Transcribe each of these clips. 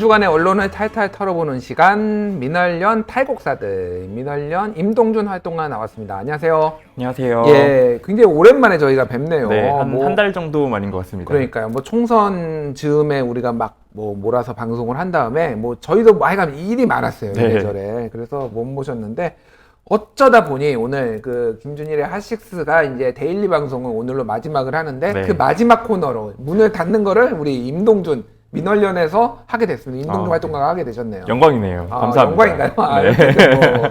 주간의 언론을 탈탈 털어보는 시간 민얼련 탈곡사들 민얼련 임동준 활동가 나왔습니다. 안녕하세요. 안녕하세요. 예, 굉장히 오랜만에 저희가 뵙네요. 네, 한 뭐, 한달 정도 만인 것 같습니다. 그러니까요. 뭐 총선 즈음에 우리가 막 뭐 몰아서 방송을 한 다음에 뭐 저희도 뭐 하여간 일이 많았어요. 네. 이래저래. 그래서 못 모셨는데 어쩌다 보니 오늘 그 김준일의 핫식스가 이제 데일리 방송을 오늘로 마지막을 하는데 네. 그 마지막 코너로 문을 닫는 거를 우리 임동준 민원련에서 하게 됐습니다. 임동준 아, 활동가가 하게 되셨네요. 영광이네요. 아, 감사합니다. 영광인가요? 아, 네. 뭐.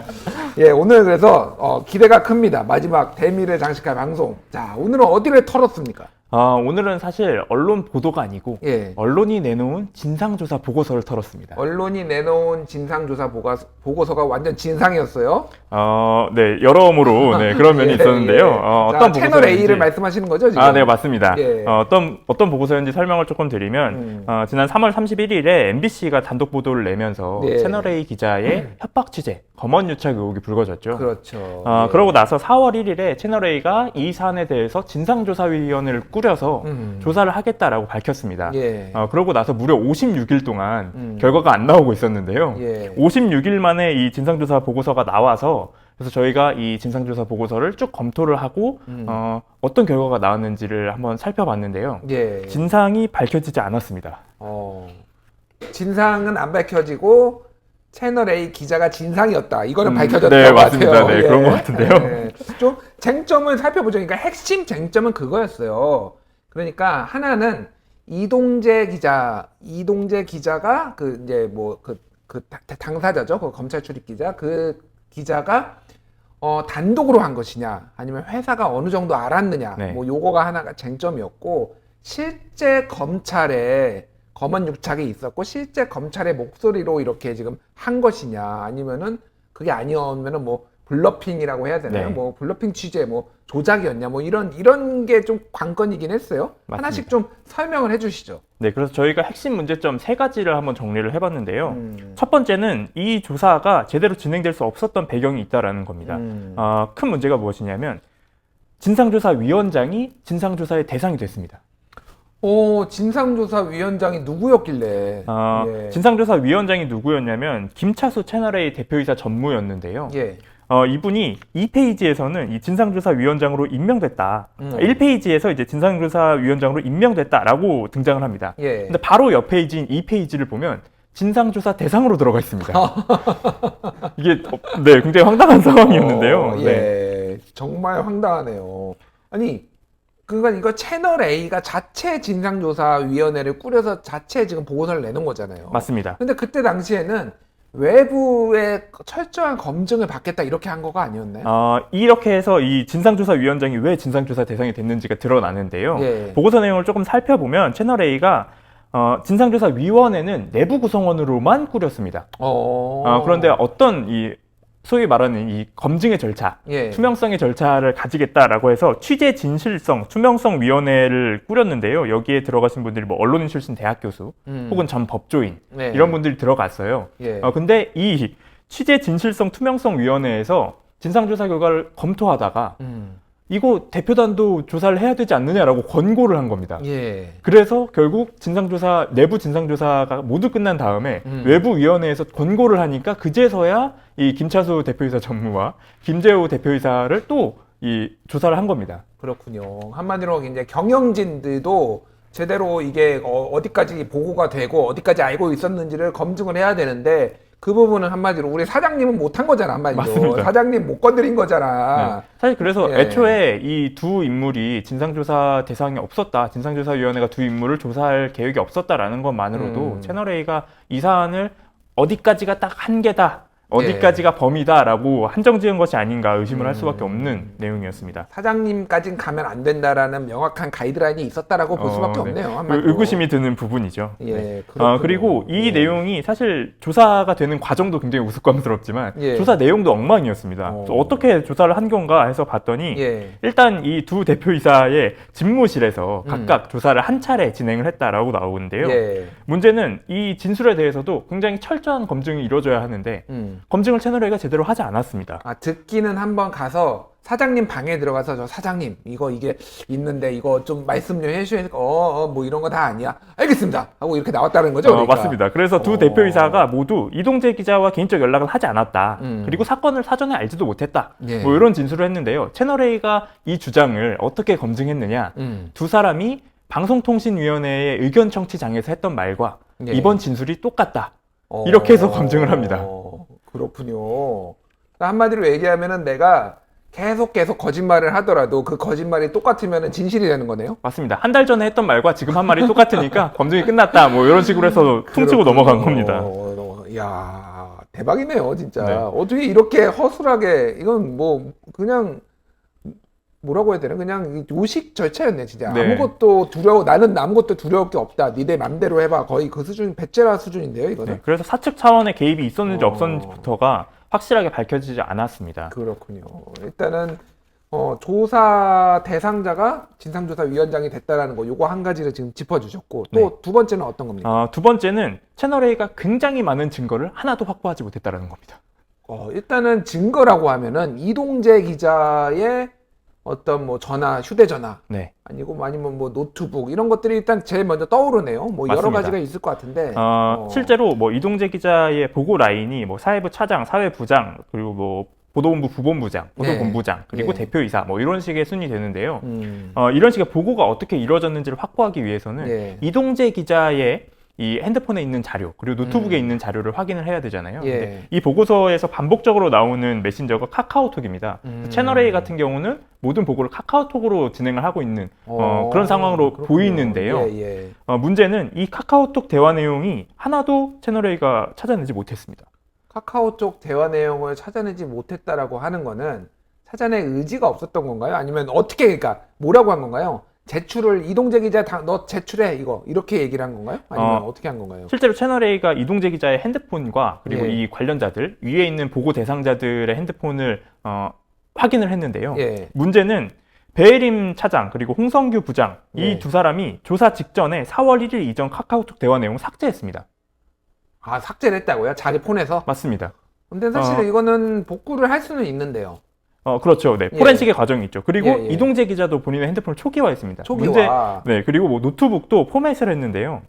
예, 오늘 그래서 어, 기대가 큽니다. 마지막 대미를 장식할 방송. 자, 오늘은 어디를 털었습니까? 아, 오늘은 사실 언론 보도가 아니고 예. 언론이 내놓은 진상조사 보고서를 털었습니다. 언론이 내놓은 진상조사 보가, 보고서가 완전 진상이었어요. 어, 네, 여러모로 네, 그런 면이 예, 있었는데요. 예. 어, 자, 어떤 채널 보고서였는지- A를 말씀하시는 거죠, 지금? 아, 네, 맞습니다. 예. 어, 어떤, 어떤 보고서였는지 설명을 조금 드리면, 음. 어, 지난 3월 31일에 MBC가 단독 보도를 내면서 네. 채널A 기자의 협박 취재, 검언 유착 의혹이 불거졌죠. 그렇죠. 어, 예. 그러고 나서 4월 1일에 채널A가 이 사안에 대해서 진상조사위원회를 꾸려서 음. 조사를 하겠다라고 밝혔습니다. 예. 어, 그러고 나서 무려 56일 동안 음. 결과가 안 나오고 있었는데요. 예. 56일 만에 이 진상조사 보고서가 나와서 그래서 저희가 이 진상조사 보고서를 쭉 검토를 하고 음. 어, 어떤 결과가 나왔는지를 한번 살펴봤는데요. 예. 진상이 밝혀지지 않았습니다. 어. 진상은 안 밝혀지고 채널 A 기자가 진상이었다. 이거는 음, 밝혀졌던 네, 것 맞습니다. 같아요. 네, 그런 것 같은데요. 예. 좀 쟁점을 살펴보죠. 그러니까 핵심 쟁점은 그거였어요. 그러니까 하나는 이동재 기자, 이동재 기자가 그 이제 뭐그 그 당사자죠. 그 검찰 출입 기자. 그 기자가 어, 단독으로 한 것이냐, 아니면 회사가 어느 정도 알았느냐, 네. 뭐 요거가 하나가 쟁점이었고, 실제 검찰에 검언 유착이 있었고, 실제 검찰의 목소리로 이렇게 지금 한 것이냐, 아니면은 그게 아니었면은 뭐 블러핑이라고 해야 되나요? 네. 뭐 블러핑 취재, 뭐 조작이었냐, 뭐 이런 이런 게 좀 관건이긴 했어요. 맞습니다. 하나씩 좀 설명을 해주시죠. 네, 그래서 저희가 핵심 문제점 세 가지를 한번 정리를 해봤는데요. 음. 첫 번째는 이 조사가 제대로 진행될 수 없었던 배경이 있다라는 겁니다. 음. 어, 큰 문제가 무엇이냐면 진상조사위원장이 진상조사의 대상이 됐습니다. 오, 진상조사위원장이 누구였길래? 어, 예. 진상조사위원장이 누구였냐면 김차수 채널A 대표이사 전무였는데요. 예. 어, 이분이 2페이지에서는 이 진상조사위원장으로 임명됐다. 음. 1페이지에서 이제 진상조사위원장으로 임명됐다라고 등장을 합니다. 예. 근데 바로 옆 페이지인 2페이지를 보면 진상조사 대상으로 들어가 있습니다. 이게 어, 네 굉장히 황당한 상황이었는데요. 어, 네. 예, 정말 황당하네요. 아니, 그러니까 이거 채널 A가 자체 진상조사위원회를 꾸려서 자체 지금 보고서를 내는 거잖아요. 맞습니다. 근데 그때 당시에는 외부의 철저한 검증을 받겠다 이렇게 한 거가 아니었나요? 어, 이렇게 해서 이 진상조사위원장이 왜 진상조사 대상이 됐는지가 드러나는데요. 예. 보고서 내용을 조금 살펴보면 채널 A가 어, 진상조사위원회는 내부 구성원으로만 꾸렸습니다. 어. 어, 그런데 어떤 이 소위 말하는 이 검증의 절차, 예. 투명성의 절차를 가지겠다라고 해서 취재 진실성, 투명성 위원회를 꾸렸는데요. 여기에 들어가신 분들이 뭐 언론인 출신 대학 교수 음. 혹은 전 법조인 네. 이런 분들이 들어갔어요. 예. 어, 근데 이 취재 진실성 투명성 위원회에서 진상조사 결과를 검토하다가 음. 이거 대표단도 조사를 해야 되지 않느냐라고 권고를 한 겁니다. 예. 그래서 결국 진상조사 내부 진상조사가 모두 끝난 다음에 음. 외부 위원회에서 권고를 하니까 그제서야 이 김차수 대표이사 전무와 김재호 대표이사를 또 이 조사를 한 겁니다. 그렇군요. 한마디로 이제 경영진들도 제대로 이게 어, 어디까지 보고가 되고 어디까지 알고 있었는지를 검증을 해야 되는데 그 부분은 한마디로 우리 사장님은 못한 거잖아 한마디로 맞습니다. 사장님 못 건드린 거잖아. 네. 사실 그래서 예. 애초에 이 두 인물이 진상조사 대상이 없었다, 진상조사위원회가 두 인물을 조사할 계획이 없었다라는 것만으로도 음. 채널 A가 이 사안을 어디까지가 딱 한계다, 예. 어디까지가 범위다라고 한정 지은 것이 아닌가 의심을 할 수밖에 음. 없는 내용이었습니다. 사장님까진 가면 안 된다라는 명확한 가이드라인이 있었다라고 볼 어, 수밖에 네. 없네요. 의- 한마디로. 의구심이 드는 부분이죠. 예, 네. 그렇군요. 어, 그리고 이 예. 내용이 사실 조사가 되는 과정도 굉장히 우스꽝스럽지만 예. 조사 내용도 엉망이었습니다. 어. 어. 떻게 조사를 한 건가 해서 봤더니 예. 일단 이 두 대표이사의 집무실에서 음. 각각 조사를 한 차례 진행을 했다라고 나오는데요. 예. 문제는 이 진술에 대해서도 굉장히 철저한 검증이 이루어져야 하는데 음. 검증을 채널A가 제대로 하지 않았습니다. 아 듣기는 한번 가서 사장님 방에 들어가서 저 사장님 이거 이게 있는데 이거 좀 말씀 좀 해주셔야 어뭐 이런 거 다 아니야 알겠습니다 하고 이렇게 나왔다는 거죠 어, 그러니까. 맞습니다. 그래서 두 어. 대표이사가 모두 이동재 기자와 개인적 연락을 하지 않았다. 음. 그리고 사건을 사전에 알지도 못했다. 예. 뭐 이런 진술을 했는데요. 채널A가 이 주장을 어떻게 검증했느냐. 음. 두 사람이 방송통신위원회의 의견 청취장에서 했던 말과 예. 이번 진술이 똑같다. 어, 이렇게 해서 검증을 합니다. 그렇군요. 그러니까 한마디로 얘기하면은 내가 계속 계속 거짓말을 하더라도 그 거짓말이 똑같으면 진실이 되는 거네요. 맞습니다. 한 달 전에 했던 말과 지금 한 말이 똑같으니까 검증이 끝났다. 뭐 이런 식으로 해서 퉁치고. 넘어간 겁니다. 어, 야 대박이네요, 진짜. 네. 어떻게 이렇게 허술하게 이건 뭐 그냥 뭐라고 해야 되나? 그냥 요식 절차였네, 진짜. 네. 아무것도 두려워 나는 아무것도 두려울 게 없다. 니네 맘대로 해봐. 거의 그 수준 배째라 수준인데요, 이거는. 네, 그래서 사측 차원의 개입이 있었는지 어. 없었는지부터가 확실하게 밝혀지지 않았습니다. 그렇군요. 일단은 어, 조사 대상자가 진상조사위원장이 됐다라는 거, 요거 한 가지를 지금 짚어주셨고 또 네. 두 번째는 어떤 겁니까? 어, 두 번째는 채널A가 굉장히 많은 증거를 하나도 확보하지 못했다는 겁니다. 어, 일단은 증거라고 하면은 이동재 기자의 어떤 뭐 전화, 휴대전화 네. 아니고 뭐 아니면 뭐 노트북 이런 것들이 일단 제일 먼저 떠오르네요. 뭐 여러 맞습니다. 가지가 있을 것 같은데. 어, 어, 실제로 뭐 이동재 기자의 보고 라인이 뭐 사회부 차장, 사회부장, 그리고 뭐 보도본부 부본부장, 보도본부장, 그리고 네. 대표이사 뭐 이런 식의 순이 되는데요. 음, 어, 이런 식의 보고가 어떻게 이루어졌는지를 확보하기 위해서는 예. 이동재 기자의 이 핸드폰에 있는 자료 그리고 노트북에 음. 있는 자료를 확인을 해야 되잖아요. 예. 근데 이 보고서에서 반복적으로 나오는 메신저가 카카오톡입니다. 음. 채널 A 같은 경우는 모든 보고를 카카오톡으로 진행을 하고 있는 어, 어, 그런 상황으로 그렇군요. 보이는데요. 예, 예. 어, 문제는 이 카카오톡 대화 내용이 하나도 채널 A가 찾아내지 못했습니다. 카카오 쪽 대화 내용을 찾아내지 못했다라고 하는 거는 찾아낼 의지가 없었던 건가요? 아니면 어떻게 그러니까 뭐라고 한 건가요? 제출을 이동재 기자 다, 너 제출해 이거 이렇게 얘기를 한 건가요? 아니면 어, 어, 떻게한 건가요? 실제로 채널 A가 이동재 기자의 핸드폰과 그리고 예. 이 관련자들 위에 있는 보고 대상자들의 핸드폰을 어, 확인을 했는데요. 예. 문제는 배혜림 차장 그리고 홍성규 부장 네. 이두 사람이 조사 직전에 4월 1일 이전 카카오톡 대화 내용을 삭제했습니다. 아 삭제를 했다고요? 자기 폰에서? 맞습니다. 근데 사실 어. 이거는 복구를 할 수는 있는데요. 어 그렇죠. 네 예. 포렌식의 과정이 있죠. 그리고 예, 예. 이동재 기자도 본인의 핸드폰을 초기화했습니다. 문제, 초기화. 네 그리고 뭐 노트북도 포맷을 했는데요.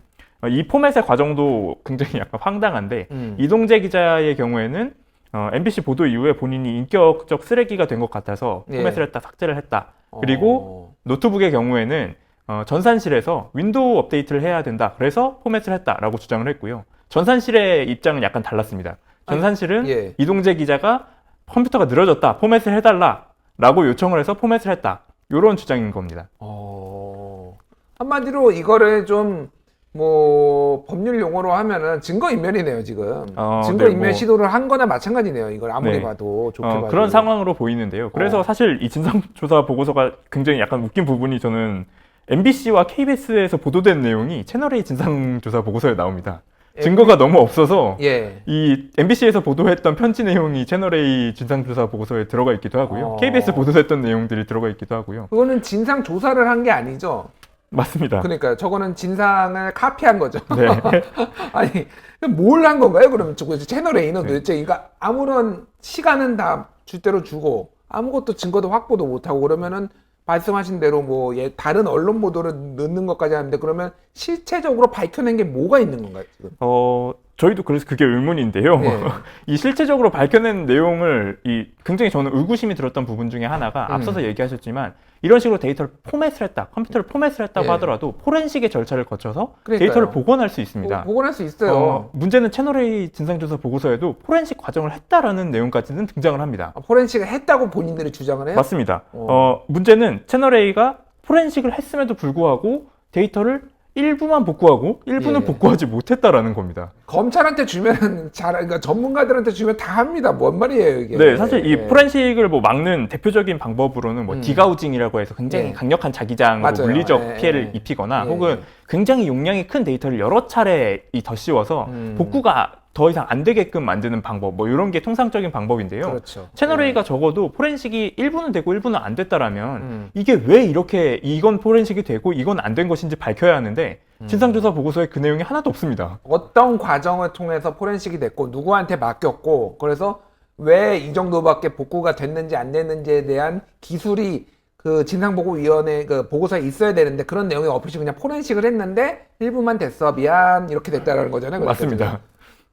어, 이 포맷의 과정도 굉장히 약간 황당한데 음. 이동재 기자의 경우에는 어, MBC 보도 이후에 본인이 인격적 쓰레기가 된 것 같아서 예. 포맷을 했다 삭제를 했다. 그리고 어. 노트북의 경우에는 어, 전산실에서 윈도우 업데이트를 해야 된다. 그래서 포맷을 했다라고 주장을 했고요. 전산실의 입장은 약간 달랐습니다. 전산실은 예. 이동재 기자가 컴퓨터가 느려졌다. 포맷을 해달라 라고 요청을 해서 포맷을 했다. 이런 주장인 겁니다. 어. 한마디로 이거를 좀 뭐 법률 용어로 하면은 증거 인멸이네요 지금 어, 증거 네, 인멸 뭐. 시도를 한 거나 마찬가지네요 이걸 아무리 네. 봐도 좋게 어, 봐도 그런 상황으로 보이는데요. 그래서 어. 사실 이 진상조사 보고서가 굉장히 약간 웃긴 부분이 저는 MBC와 KBS에서 보도된 내용이 채널A 진상조사 보고서에 나옵니다. 증거가 너무 없어서 예 이 MBC에서 보도했던 편지 내용이 채널A 진상조사 보고서에 들어가 있기도 하고요. 어. KBS 보도했던 내용들이 들어가 있기도 하고요. 그거는 진상 조사를 한 게 아니죠 맞습니다. 그러니까 저거는 진상을 카피한 거죠 네. 아니 뭘 한 건가요 그러면 저 채널 A는 네. 도대체 그러니까 아무런 시간은 다 줄대로 주고 아무것도 증거도 확보도 못하고 그러면은 말씀하신 대로 뭐 예, 다른 언론 보도를 넣는 것까지 하는데 그러면 실체적으로 밝혀낸 게 뭐가 있는 건가요 지금? 어, 저희도 그래서 그게 의문인데요. 예. 이 실체적으로 밝혀낸 내용을 이 굉장히 저는 의구심이 들었던 부분 중에 하나가 음. 앞서서 얘기하셨지만 이런 식으로 데이터를 포맷을 했다, 컴퓨터를 포맷을 했다고 예. 하더라도 포렌식의 절차를 거쳐서 그러니까요. 데이터를 복원할 수 있습니다. 보- 복원할 수 있어요. 어, 문제는 채널A 진상조사 보고서에도 포렌식 과정을 했다라는 내용까지는 등장을 합니다. 아, 포렌식을 했다고 본인들이 주장을 해요? 맞습니다. 어. 어, 문제는 채널A가 포렌식을 했음에도 불구하고 데이터를 일부만 복구하고 일부는 예. 복구하지 못했다라는 겁니다. 검찰한테 주면 잘, 그러니까 전문가들한테 주면 다 합니다. 뭔 말이에요 이게? 네, 사실 이 예. 포렌식을 뭐 막는 대표적인 방법으로는 뭐 음. 디가우징이라고 해서 굉장히 예. 강력한 자기장으로 맞아요. 물리적 예, 피해를 예. 입히거나 예, 혹은 예. 굉장히 용량이 큰 데이터를 여러 차례 이 덧씌워서 음. 복구가 더 이상 안 되게끔 만드는 방법 뭐 이런 게 통상적인 방법인데요. 그렇죠. 채널 예. A가 적어도 포렌식이 일부는 되고 일부는 안 됐다라면 음. 이게 왜 이렇게 이건 포렌식이 되고 이건 안 된 것인지 밝혀야 하는데 음. 진상조사 보고서에 그 내용이 하나도 없습니다. 어떤 과정을 통해서 포렌식이 됐고 누구한테 맡겼고 그래서 왜 이 정도밖에 복구가 됐는지 안 됐는지에 대한 기술이 그 진상보고위원회 그 보고서에 있어야 되는데 그런 내용이 없이 그냥 포렌식을 했는데 일부만 됐어 미안 이렇게 됐다라는 거잖아요. 맞습니다.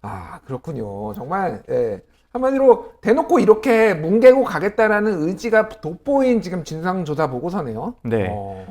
아 그렇군요. 정말 예. 한마디로 대놓고 이렇게 뭉개고 가겠다라는 의지가 돋보인 지금 진상조사 보고서네요. 네. 어.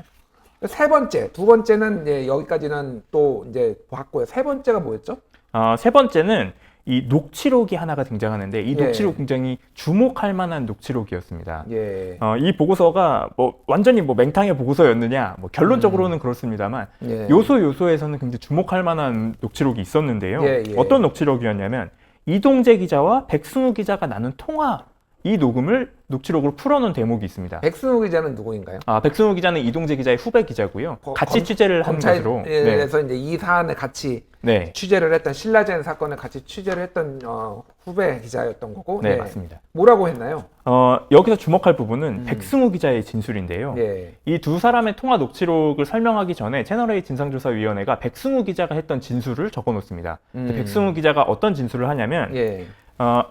세 번째, 두 번째는 이제 여기까지는 또 이제 봤고요. 세 번째가 뭐였죠? 어, 세 번째는 이 녹취록이 하나가 등장하는데 이 예. 녹취록 굉장히 주목할 만한 녹취록이었습니다. 예. 어, 이 보고서가 뭐 완전히 뭐 맹탕의 보고서였느냐 뭐 결론적으로는 그렇습니다만 예. 요소 요소에서는 굉장히 주목할 만한 녹취록이 있었는데요. 예, 예. 어떤 녹취록이었냐면 이동재 기자와 백승우 기자가 나눈 통화 이 녹음을 녹취록으로 풀어놓은 대목이 있습니다. 백승우 기자는 누구인가요? 아, 백승우 기자는 이동재 기자의 후배 기자고요. 거- 같이 검- 취재를 한 것으로. 네. 검찰에서 이제 이 사안을 같이 네. 취재를 했던 신라젠 사건을 같이 취재를 했던 어, 후배 기자였던 거고. 네, 예. 맞습니다. 뭐라고 했나요? 어, 여기서 주목할 부분은 음. 백승우 기자의 진술인데요. 예. 이 두 사람의 통화 녹취록을 설명하기 전에 채널A 진상조사위원회가 백승우 기자가 했던 진술을 적어놓습니다. 음. 백승우 기자가 어떤 진술을 하냐면 예. 어,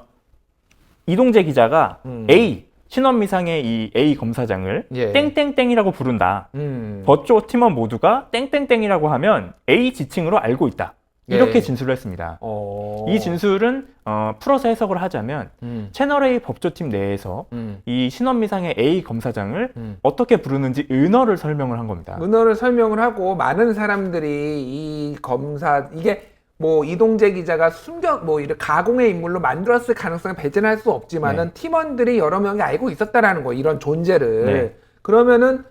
이동재 기자가 음. A 신원 미상의 이 A 검사장을 예. 땡땡땡이라고 부른다. 음. 법조 팀원 모두가 땡땡땡이라고 하면 A 지칭으로 알고 있다. 이렇게 예. 진술을 했습니다. 어. 이 진술은 어, 풀어서 해석을 하자면 음. 채널A 법조팀 내에서 음. 이 신원미상의 A 검사장을 음. 어떻게 부르는지 은어를 설명을 한 겁니다. 은어를 설명을 하고 많은 사람들이 이 검사 이게 뭐 이동재 기자가 숨겨 뭐 이런 가공의 인물로 만들었을 가능성을 배제할 수 없지만은 팀원들이 여러 명이 알고 있었다라는 거 이런 존재를 네. 그러면은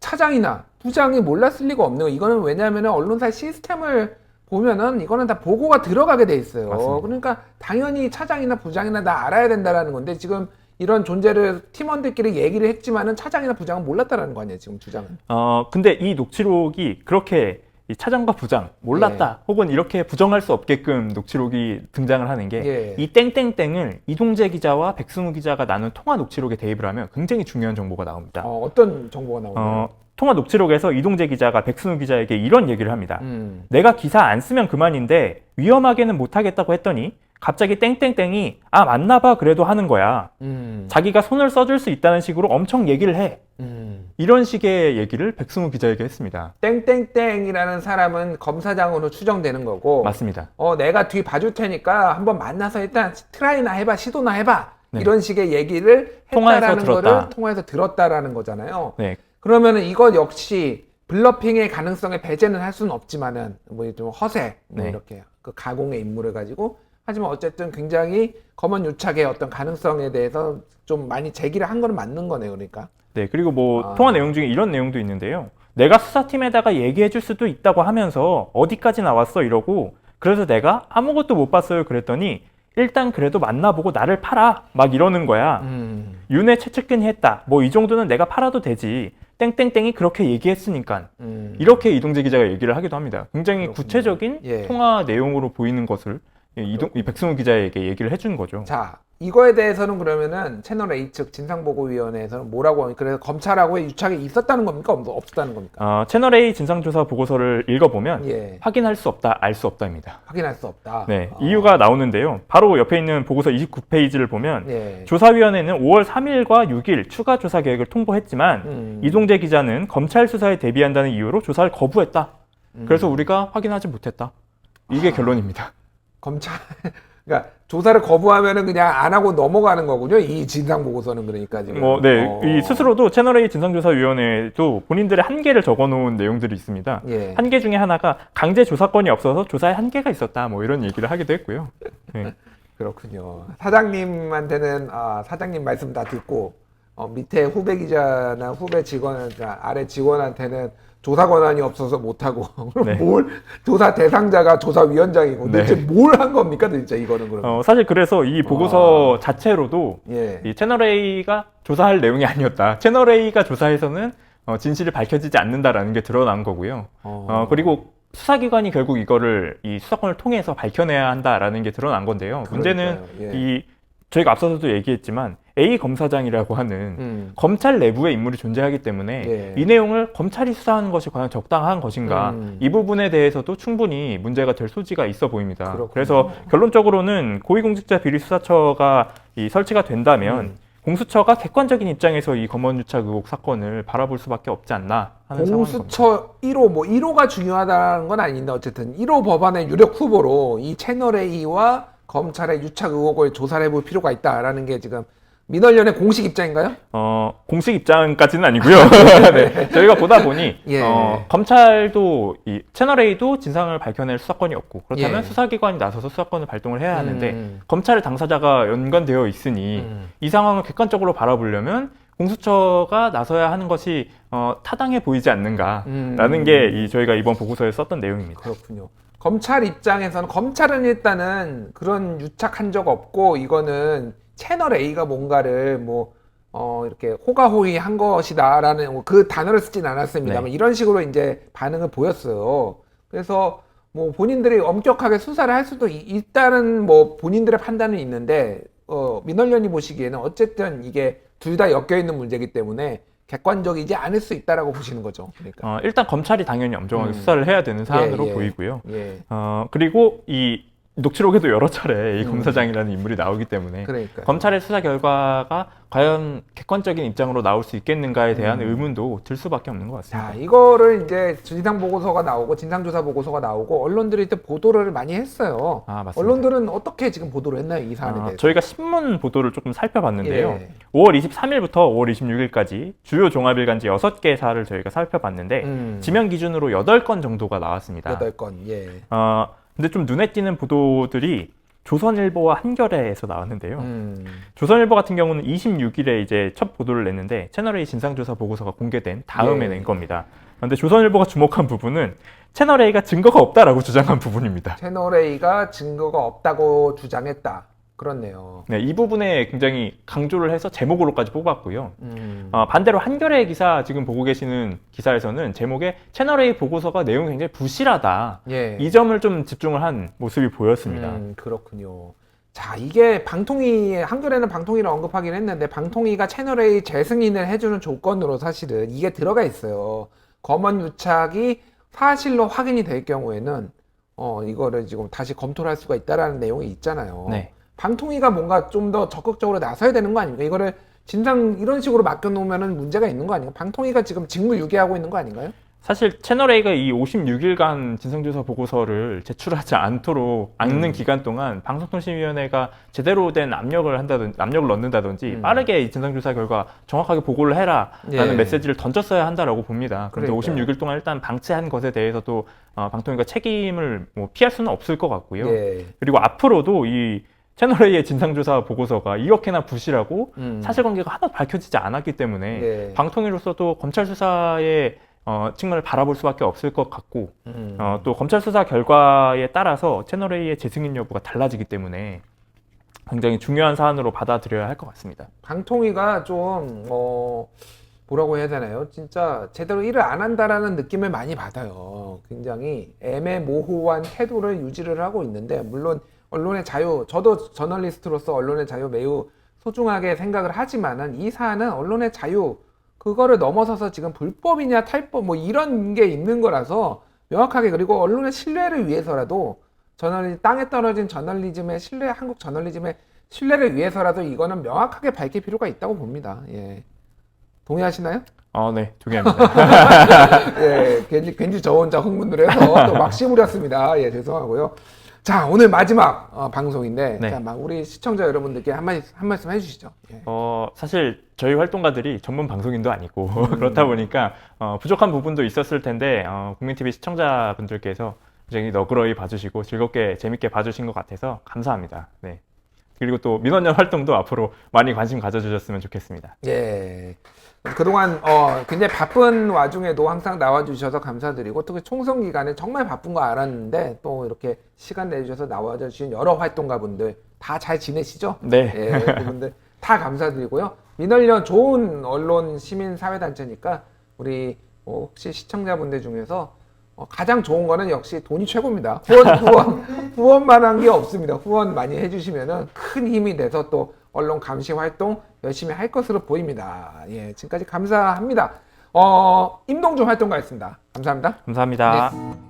차장이나 부장이 몰랐을 리가 없는 거 이거는 왜냐하면은 언론사 시스템을 보면은 이거는 다 보고가 들어가게 돼 있어요. 맞습니다. 그러니까 당연히 차장이나 부장이나 다 알아야 된다라는 건데 지금 이런 존재를 팀원들끼리 얘기를 했지만은 차장이나 부장은 몰랐다라는 거 아니에요 지금 주장은. 어, 근데 이 녹취록이 그렇게 이 차장과 부장 몰랐다 혹은 이렇게 부정할 수 없게끔 녹취록이 등장을 하는 게 예. 이 땡땡땡을 이동재 기자와 백승우 기자가 나눈 통화 녹취록에 대입을 하면 굉장히 중요한 정보가 나옵니다. 어, 어떤 정보가 나오나요? 어, 통화 녹취록에서 이동재 기자가 백승우 기자에게 이런 얘기를 합니다. 음. 내가 기사 안 쓰면 그만인데 위험하게는 못하겠다고 했더니 갑자기 땡땡땡이 아 맞나 봐 그래도 하는 거야. 음. 자기가 손을 써줄 수 있다는 식으로 엄청 얘기를 해. 음. 이런 식의 얘기를 백승우 기자에게 했습니다. 땡땡땡이라는 사람은 검사장으로 추정되는 거고 맞습니다. 어 내가 뒤 봐줄 테니까 한번 만나서 일단 트라이나 해봐 시도나 해봐 네. 이런 식의 얘기를 했다라는 들었다. 거를 통화에서 들었다라는 거잖아요. 네, 그러면은 이것 역시 블러핑의 가능성에 배제는 할 수는 없지만은 뭐 좀 허세 뭐 네. 이렇게 그 가공의 인물을 가지고 하지만 어쨌든 굉장히 검언 유착의 어떤 가능성에 대해서 좀 많이 제기를 한 거는 맞는 거네요. 그러니까. 네 그리고 뭐 아. 통화 내용 중에 이런 내용도 있는데요. 내가 수사팀에다가 얘기해 줄 수도 있다고 하면서 어디까지 나왔어 이러고 그래서 내가 아무것도 못 봤어요 그랬더니 일단 그래도 만나보고 나를 팔아 막 이러는 거야. 음. 윤회 최측근이 했다. 뭐 이 정도는 내가 팔아도 되지. 땡땡땡이 그렇게 얘기했으니까 음. 이렇게 이동재 기자가 얘기를 하기도 합니다. 굉장히 그렇군요. 구체적인 예. 통화 내용으로 보이는 것을 이 이동, 이 백승우 기자에게 얘기를 해준 거죠. 자, 이거에 대해서는 그러면은 채널 A 측 진상보고위원회에서는 뭐라고 그래서 검찰하고의 유착이 있었다는 겁니까? 없- 없었다는 겁니까? 어, 채널 A 진상조사 보고서를 읽어보면 예, 확인할 수 없다, 알 수 없다입니다. 확인할 수 없다. 네, 아, 이유가 나오는데요. 바로 옆에 있는 보고서 29페이지를 보면 예. 조사위원회는 5월 3일과 6일 추가 조사 계획을 통보했지만 음, 이동재 기자는 검찰 수사에 대비한다는 이유로 조사를 거부했다. 음. 그래서 우리가 확인하지 못했다. 이게 아. 결론입니다. 검찰 그러니까 조사를 거부하면은 그냥 안 하고 넘어가는 거군요. 이 진상 보고서는 그러니까 지금. 뭐, 네, 어. 이 스스로도 채널A 진상조사위원회도 본인들의 한계를 적어놓은 내용들이 있습니다. 예. 한계 중에 하나가 강제 조사권이 없어서 조사에 한계가 있었다. 뭐 이런 얘기를 하기도 했고요. 네. 그렇군요. 사장님한테는 아, 사장님 말씀 다 듣고 어, 밑에 후배 기자나 후배 직원, 자, 아래 직원한테는 조사 권한이 없어서 못하고 네. 뭘 조사 대상자가 조사위원장이고 네. 대체 뭘 한 겁니까 진짜 이거는 그럼? 어, 사실 그래서 이 보고서 자체로도 예. 이 채널A가 조사할 내용이 아니었다. 채널A가 조사해서는 어, 진실이 밝혀지지 않는다라는 게 드러난 거고요. 어, 어, 그리고 수사기관이 결국 이거를 이 수사권을 통해서 밝혀내야 한다라는 게 드러난 건데요. 문제는 그러니까요. 예. 이 저희가 앞서서도 얘기했지만 A 검사장이라고 하는 음. 검찰 내부의 인물이 존재하기 때문에 예. 이 내용을 검찰이 수사하는 것이 과연 적당한 것인가 음. 이 부분에 대해서도 충분히 문제가 될 소지가 있어 보입니다. 그렇군요. 그래서 결론적으로는 고위공직자 비리수사처가 이 설치가 된다면 음. 공수처가 객관적인 입장에서 이 검언유착 의혹 사건을 바라볼 수밖에 없지 않나 하는. 공수처 1호 뭐 1호가 중요하다는 건 아닌데 어쨌든 1호 법안의 유력 후보로 이 채널 A와 검찰의 유착 의혹을 조사를 해볼 필요가 있다라는 게 지금 민원련의 공식 입장인가요? 어, 공식 입장까지는 아니고요. 네, 저희가 보다 보니 예. 어, 검찰도 이 채널 A도 진상을 밝혀낼 수사권이 없고 그렇다면 예. 수사기관이 나서서 수사권을 발동을 해야 하는데 음. 검찰의 당사자가 연관되어 있으니 음. 이 상황을 객관적으로 바라보려면 공수처가 나서야 하는 것이 어, 타당해 보이지 않는가라는 음. 게이 저희가 이번 보고서에 썼던 내용입니다. 그렇군요. 검찰 입장에서는 검찰은 일단은 그런 유착한 적 없고 이거는 채널 A가 뭔가를 뭐 어, 이렇게 호가호위 한 것이다라는 뭐그 단어를 쓰진 않았습니다만 네. 이런 식으로 이제 반응을 보였어요. 그래서 뭐 본인들이 엄격하게 수사를 할 수도 이- 있다는 뭐 본인들의 판단은 있는데 어, 민원련이 보시기에는 어쨌든 이게 둘 다 엮여 있는 문제이기 때문에 객관적이지 않을 수 있다라고 보시는 거죠. 그러니까 어, 일단 검찰이 당연히 엄정하게 음. 수사를 해야 되는 사안으로 예, 예. 보이고요. 예, 어, 그리고 이 녹취록에도 여러 차례 이 음. 검사장이라는 인물이 나오기 때문에 그러니까 검찰의 수사 결과가 과연 객관적인 입장으로 나올 수 있겠는가에 대한 음. 의문도 들 수밖에 없는 것 같습니다. 자, 이거를 이제 진상 보고서가 나오고 진상 조사 보고서가 나오고 언론들이 이때 보도를 많이 했어요. 아, 맞습니다. 언론들은 어떻게 지금 보도를 했나요? 이 사안에 아, 대해서. 저희가 신문 보도를 조금 살펴봤는데요. 예. 5월 23일부터 5월 26일까지 주요 종합일간지 6개 사를 저희가 살펴봤는데 음, 지명 기준으로 8건 정도가 나왔습니다. 여덟 건. 예. 어, 근데 좀 눈에 띄는 보도들이 조선일보와 한겨레에서 나왔는데요. 음, 조선일보 같은 경우는 26일에 이제 첫 보도를 냈는데 채널A 진상조사 보고서가 공개된 다음에 예. 낸 겁니다. 그런데 조선일보가 주목한 부분은 채널A가 증거가 없다라고 주장한 부분입니다. 채널 A가 증거가 없다고 주장했다. 그렇네요. 네, 이 부분에 굉장히 강조를 해서 제목으로까지 뽑았고요. 음, 어, 반대로 한겨레 기사 지금 보고 계시는 기사에서는 제목에 채널A 보고서가 내용이 굉장히 부실하다. 예. 이 점을 좀 집중을 한 모습이 보였습니다. 음, 그렇군요. 자, 이게 방통위, 한겨레는 방통위를 언급하긴 했는데, 방통위가 채널A 재승인을 해주는 조건으로 사실은 이게 들어가 있어요. 검언 유착이 사실로 확인이 될 경우에는, 어, 이거를 지금 다시 검토를 할 수가 있다라는 내용이 있잖아요. 네. 방통위가 뭔가 좀 더 적극적으로 나서야 되는 거 아닙니까? 이거를 진상 이런 식으로 맡겨놓으면 문제가 있는 거 아닌가? 방통위가 지금 직무 유기하고 있는 거 아닌가요? 사실 채널A가 이 56일간 진상조사 보고서를 제출하지 않도록 않는 음. 기간 동안 방송통신위원회가 제대로 된 압력을 한다든지 압력을 넣는다든지 음. 빠르게 이 진상조사 결과 정확하게 보고를 해라라는 예. 메시지를 던졌어야 한다라고 봅니다. 그런데 그러니까요. 56일 동안 일단 방치한 것에 대해서도 어, 방통위가 책임을 뭐 피할 수는 없을 것 같고요. 예. 그리고 앞으로도 이 채널A의 진상조사 보고서가 이렇게나 부실하고 음. 사실관계가 하나도 밝혀지지 않았기 때문에 예. 방통위로서도 검찰 수사의 어, 측면을 바라볼 수밖에 없을 것 같고 음. 어, 또 검찰 수사 결과에 따라서 채널 A의 재승인 여부가 달라지기 때문에 굉장히 중요한 사안으로 받아들여야 할 것 같습니다. 방통위가 좀, 어, 뭐라고 해야 되나요? 진짜 제대로 일을 안 한다라는 느낌을 많이 받아요. 굉장히 애매모호한 태도를 유지를 하고 있는데, 물론 언론의 자유, 저도 저널리스트로서 언론의 자유 매우 소중하게 생각을 하지만은 이 사안은 언론의 자유, 그거를 넘어서서 지금 불법이냐 탈법 뭐 이런 게 있는 거라서 명확하게 그리고 언론의 신뢰를 위해서라도 저널리 땅에 떨어진 저널리즘의 신뢰 한국 저널리즘의 신뢰를 위해서라도 이거는 명확하게 밝힐 필요가 있다고 봅니다. 예. 동의하시나요? 어, 네, 동의합니다. 예, 괜히, 괜히 저 혼자 흥분을 해서 또막 씨부렸습니다. 예, 죄송하고요. 자, 오늘 마지막 어, 방송인데, 네. 자, 막 우리 시청자 여러분들께 한, 말, 한 말씀 해주시죠. 예. 어, 사실 저희 활동가들이 전문 방송인도 아니고 음. 그렇다 보니까 어, 부족한 부분도 있었을 텐데 어, 국민TV 시청자분들께서 굉장히 너그러이 봐주시고 즐겁게 재밌게 봐주신 것 같아서 감사합니다. 네. 그리고 또 민원연 활동도 앞으로 많이 관심 가져주셨으면 좋겠습니다. 예. 그동안 어 굉장히 바쁜 와중에도 항상 나와주셔서 감사드리고 특히 총선 기간에 정말 바쁜 거 알았는데 또 이렇게 시간 내주셔서 나와주신 여러 활동가 분들 다 잘 지내시죠? 네. 예, 그분들 다 감사드리고요. 민원련 좋은 언론 시민 사회 단체니까 우리 뭐 혹시 시청자분들 중에서 어, 가장 좋은 거는 역시 돈이 최고입니다. 후원 후원 후원만 한 게 없습니다. 후원 많이 해주시면은 큰 힘이 돼서 또 언론 감시 활동 열심히 할 것으로 보입니다. 예, 지금까지 감사합니다. 어, 임동준 활동가였습니다. 감사합니다. 감사합니다. 네.